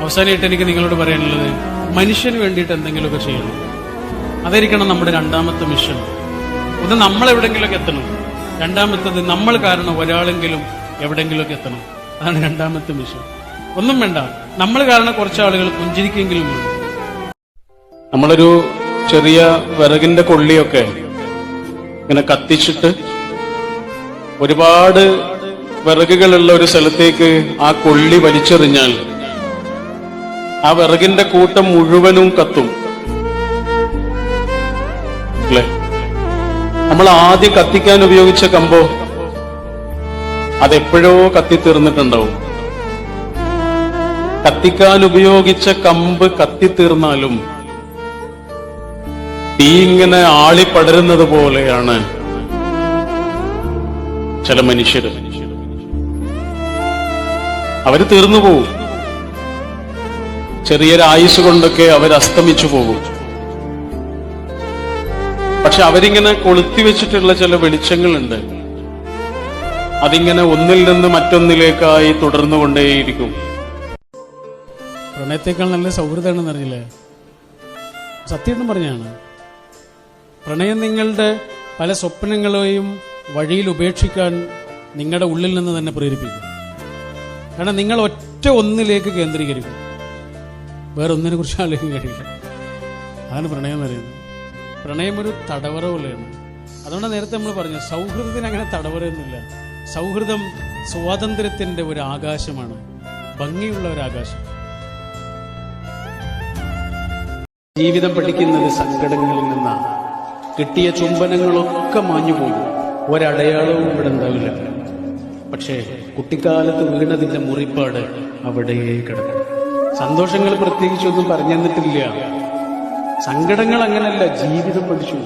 അവസാനമായിട്ട് എനിക്ക് നിങ്ങളോട് പറയാനുള്ളത് മനുഷ്യന് വേണ്ടിയിട്ട് എന്തെങ്കിലുമൊക്കെ ചെയ്യണം. അതായിരിക്കണം നമ്മുടെ രണ്ടാമത്തെ മിഷൻ ഒന്ന് നമ്മൾ എവിടെങ്കിലുമൊക്കെ എത്തണം. രണ്ടാമത്തത് നമ്മൾ കാരണം ഒരാളെങ്കിലും എവിടെങ്കിലുമൊക്കെ എത്തണം. അതാണ് രണ്ടാമത്തെ മിഷൻ ഒന്നും വേണ്ട. നമ്മൾ കാരണം കുറച്ച് ആളുകൾ പുഞ്ചിരിക്കെങ്കിലും നമ്മളൊരു ചെറിയ വിറകിന്റെ കൊള്ളിയൊക്കെ ഇങ്ങനെ കത്തിച്ചിട്ട് ഒരുപാട് വിറകുകളുള്ള ഒരു സ്ഥലത്തേക്ക് ആ കൊള്ളി വലിച്ചെറിഞ്ഞാൽ ആ വിറകിന്റെ കൂട്ടം മുഴുവനും കത്തും. നമ്മൾ ആദ്യം കത്തിക്കാൻ ഉപയോഗിച്ച കമ്പോ അതെപ്പോഴോ കത്തിത്തീർന്നിട്ടുണ്ടാവും. കത്തിക്കാൻ ഉപയോഗിച്ച കമ്പ് കത്തിത്തീർന്നാലും തീ ഇങ്ങനെ ആളി പടരുന്നത് പോലെയാണ് ചില മനുഷ്യർ അവർ തീർന്നു പോകും ചെറിയൊരു ആയുസ് കൊണ്ടൊക്കെ അവർ അസ്തമിച്ചു പോകും. പക്ഷെ അവരിങ്ങനെ കൊളുത്തി വെച്ചിട്ടുള്ള ചില വെളിച്ചങ്ങളുണ്ട്. അതിങ്ങനെ ഒന്നിൽ നിന്ന് മറ്റൊന്നിലേക്കായി തുടർന്നു കൊണ്ടേയിരിക്കും പ്രണയത്തേക്കാൾ നല്ല സൗഹൃദമാണെന്ന് അറിയില്ലേ? സത്യം പറഞ്ഞാണ്. പ്രണയം നിങ്ങളുടെ പല സ്വപ്നങ്ങളെയും വഴിയിൽ ഉപേക്ഷിക്കാൻ നിങ്ങളുടെ ഉള്ളിൽ നിന്ന് തന്നെ പ്രേരിപ്പിക്കും. കാരണം നിങ്ങൾ ഒറ്റ ഒന്നിലേക്ക് കേന്ദ്രീകരിക്കും. വേറെ ഒന്നിനെ കുറിച്ച് ആലോചിക്കാൻ കഴിയില്ല. അതാണ് പ്രണയം എന്ന് പറയുന്നത്. പ്രണയം ഒരു തടവറ പോലെയാണ്. അതുകൊണ്ട് നേരത്തെ നമ്മൾ പറഞ്ഞു സൗഹൃദത്തിന് അങ്ങനെ തടവറയൊന്നുമില്ല. സൗഹൃദം സ്വാതന്ത്ര്യത്തിന്റെ ഒരു ആകാശമാണ്. ഭംഗിയുള്ള ഒരു ആകാശം. ജീവിതം പഠിക്കുന്നത് സങ്കടങ്ങളിൽ നിന്നാണ് കിട്ടിയ ചുംബനങ്ങളൊക്കെ മാഞ്ഞു പോകും ഒരടയാളവും ഇവിടെ ഉണ്ടാവില്ല. പക്ഷേ കുട്ടിക്കാലത്ത് വീണതിന്റെ മുറിപ്പാട് അവിടെ കിടക്കും. സന്തോഷങ്ങൾ പ്രത്യേകിച്ചൊന്നും പറഞ്ഞു തന്നിട്ടില്ല സങ്കടങ്ങൾ അങ്ങനല്ല ജീവിതം പഠിച്ചു.